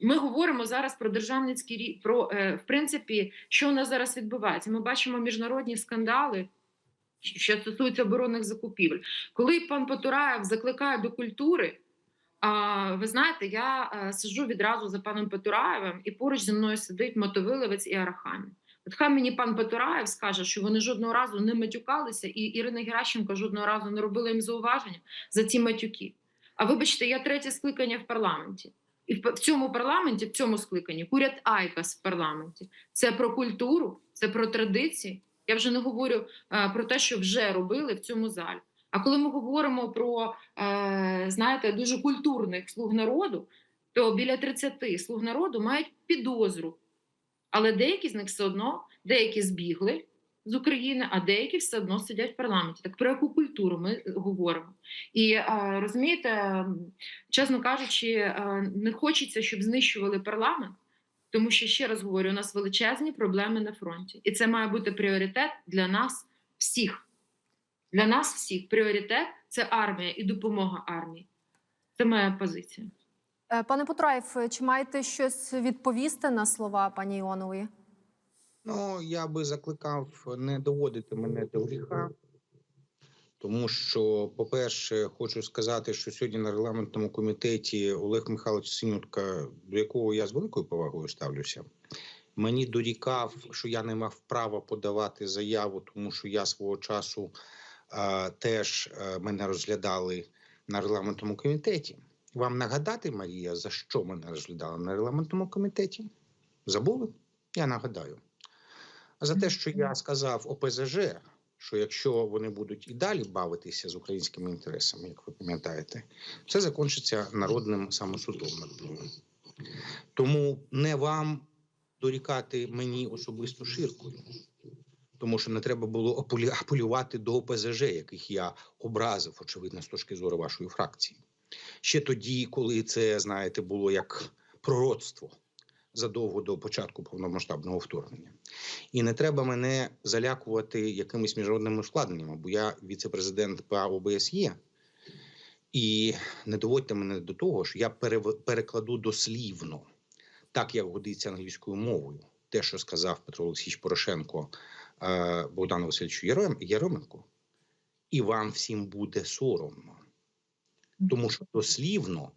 Ми говоримо зараз про державницький рі- про е, в принципі, що у нас зараз відбувається. Ми бачимо міжнародні скандали, що стосується оборонних закупівель. Коли пан Потураєв закликає до культури, а, ви знаєте, я е, сиджу відразу за паном Потураєвим, і поруч зі мною сидить мотовиловець і Арахамін. От хай мені пан Потураєв скаже, що вони жодного разу не матюкалися, і Ірина Геращенко жодного разу не робила їм зауваження за ці матюки. А вибачте, я третє скликання в парламенті. І в цьому парламенті, в цьому скликанні, курять Айкас в парламенті. Це про культуру, це про традиції. Я вже не говорю е, про те, що вже робили в цьому залі. А коли ми говоримо про е, знаєте, дуже культурних слуг народу, то біля 30 слуг народу мають підозру. Але деякі з них все одно, деякі збігли з України, а деякі все одно сидять в парламенті. Так про яку культуру ми говоримо? І е, розумієте, чесно кажучи, е, не хочеться, щоб знищували парламент, тому що ще раз говорю, у нас величезні проблеми на фронті, і це має бути пріоритет для нас всіх. Для нас всіх пріоритет це армія і допомога армії. Це моя позиція. Е, Пане Потраєв, чи маєте щось відповісти на слова пані Іонової? Ну, я би закликав не доводити мене до гріха, тому що, по-перше, хочу сказати, що сьогодні на регламентному комітеті Олег Михайлович Синютка, до якого я з великою повагою ставлюся, мені дорікав, що я не мав права подавати заяву, тому що я свого часу е, теж е, мене розглядали на регламентному комітеті. Вам нагадати, Марія, за що мене розглядали на регламентному комітеті? Забули? Я нагадаю. А за те, що я сказав ОПЗЖ, що якщо вони будуть і далі бавитися з українськими інтересами, як ви пам'ятаєте, це закінчиться народним самосудом. Тому не вам дорікати мені особисто ширкою, тому що не треба було апелювати до ОПЗЖ, яких я образив, очевидно, з точки зору вашої фракції. Ще тоді, коли це, знаєте, було як пророцтво задовго до початку повномасштабного вторгнення. І не треба мене залякувати якимись міжнародними ускладненнями, бо я віце-президент ПА ОБСЄ. І не доводьте мене до того, що я перекладу дослівно, так як годиться англійською мовою, те, що сказав Петро Олексійович Порошенко е, Богдану Васильовичу Єременку, і вам всім буде соромно. Тому що дослівно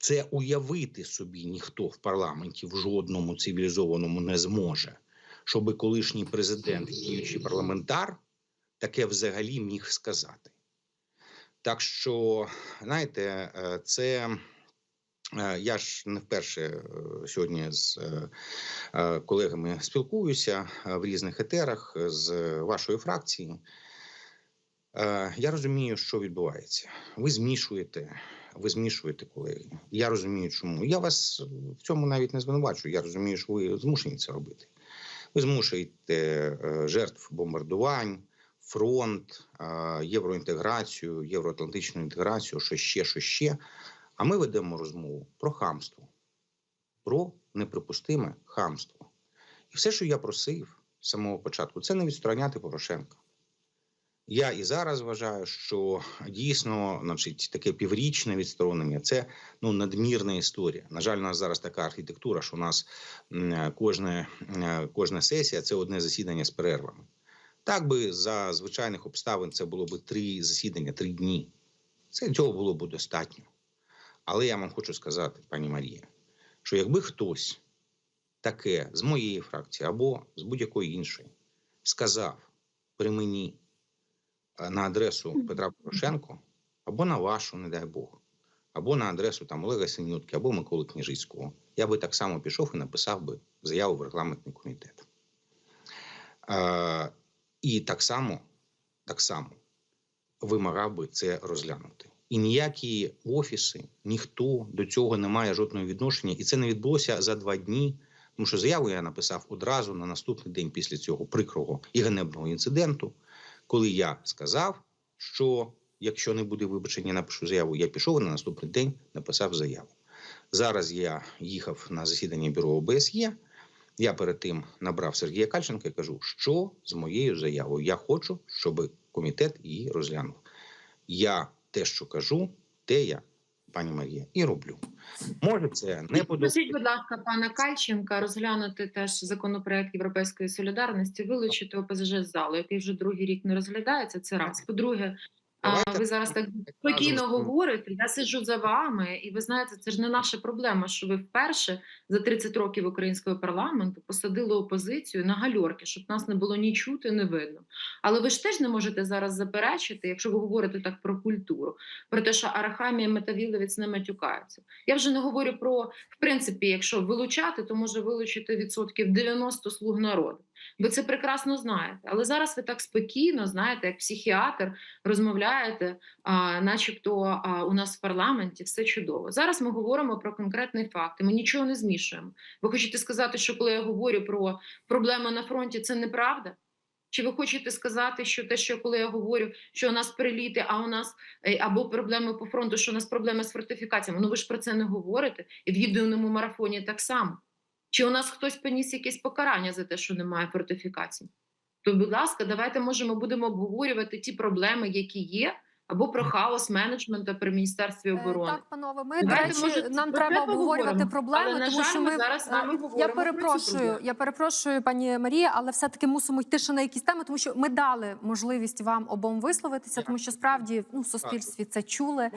це уявити собі ніхто в парламенті в жодному цивілізованому не зможе, щоби колишній президент, і діючий парламентар, таке взагалі міг сказати. Так що, знаєте, е, це е, я ж не вперше е, сьогодні з колегами спілкуюся в різних етерах з вашої фракції. Я розумію, що відбувається. Ви змішуєте, ви змішуєте колеги. Я розумію, чому. Я вас в цьому навіть не звинувачую. Я розумію, що ви змушені це робити. Ви змушуєте е, жертв бомбардувань, фронт, е, євроінтеграцію, євроатлантичну інтеграцію, що ще, що ще. А ми ведемо розмову про хамство, про неприпустиме хамство. І все, що я просив з самого початку, це не відстороняти Порошенка. Я і зараз вважаю, що дійсно, значить, таке піврічне відсторонення це ну надмірна історія. На жаль, у нас зараз така архітектура, що у нас кожне, кожна сесія це одне засідання з перервами. Так би за звичайних обставин це було б три засідання, три дні. Це цього було б достатньо. Але я вам хочу сказати, пані Марія, що якби хтось таке з моєї фракції або з будь-якої іншої сказав при мені е, на адресу Петра Порошенко, або на вашу, не дай Бог, або на адресу там Олега Синютки, або Миколи Княжицького, я би так само пішов і написав би заяву в регламентний комітет. Е, і так само, так само вимагав би це розглянути. І ніякі офіси, ніхто до цього не має жодного відношення, і це не відбулося за два дні. Тому що заяву я написав одразу на наступний день після цього прикрого і ганебного інциденту, коли я сказав, що якщо не буде вибачення, напишу заяву. Я пішов і на наступний день написав заяву. Зараз я їхав на засідання бюро ОБСЄ. Я перед тим набрав Сергія Кальченка і кажу, що з моєю заявою я хочу, щоб комітет її розглянув. Я те, що кажу, те я пані Марія, і роблю. Може, це не подобається. будь ласка, пана Кальченка розглянути теж законопроект Європейської солідарності, вилучити ОПЗЖ з залу, який вже другий рік не розглядається. Це раз. По-друге, Давайте ви зараз так спокійно говорите. Я сиджу за вами, і ви знаєте, це ж не наша проблема, що ви вперше за 30 років українського парламенту посадили опозицію на гальорки, щоб нас не було ні чути, ні видно. Але ви ж теж не можете зараз заперечити, якщо ви говорите так про культуру, про те, що Арахамія Метавіловець не матюкаються. Я вже не говорю про в принципі, якщо вилучати, то може вилучити відсотків 90 слуг народу. Ви це прекрасно знаєте. Але зараз ви так спокійно, знаєте, як психіатр розмовляєте, а, начебто а, у нас в парламенті все чудово. Зараз ми говоримо про конкретний факт. Ми нічого не змішуємо. Ви хочете сказати, що коли я говорю про проблеми на фронті, це неправда? Чи ви хочете сказати, що те, що коли я говорю, що у нас приліти, а у нас е, або проблеми по фронту, що у нас проблеми з фортифікаціями? Ну ви ж про це не говорите, і в єдиному марафоні так само. Чи у нас хтось поніс якесь покарання за те, що немає фортифікацій? То, будь ласка, давайте можемо будемо обговорювати ті проблеми, які є, або про хаос менеджменту при міністерстві Е, оборони. Так, панове, ми до речі, може, нам треба обговорювати проблеми, Але, на тому жаль, що ми ми зараз з вами е, говоримо я перепрошую. Я перепрошую, пані Марія, але все таки мусимо йти ще на якісь теми, тому що ми дали можливість вам обом висловитися, тому що справді ну в суспільстві це чули.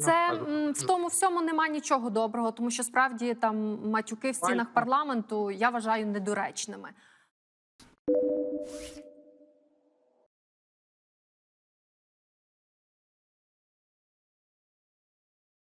Це м, в тому всьому нема нічого доброго, тому що справді там матюки в стінах парламенту я вважаю недоречними.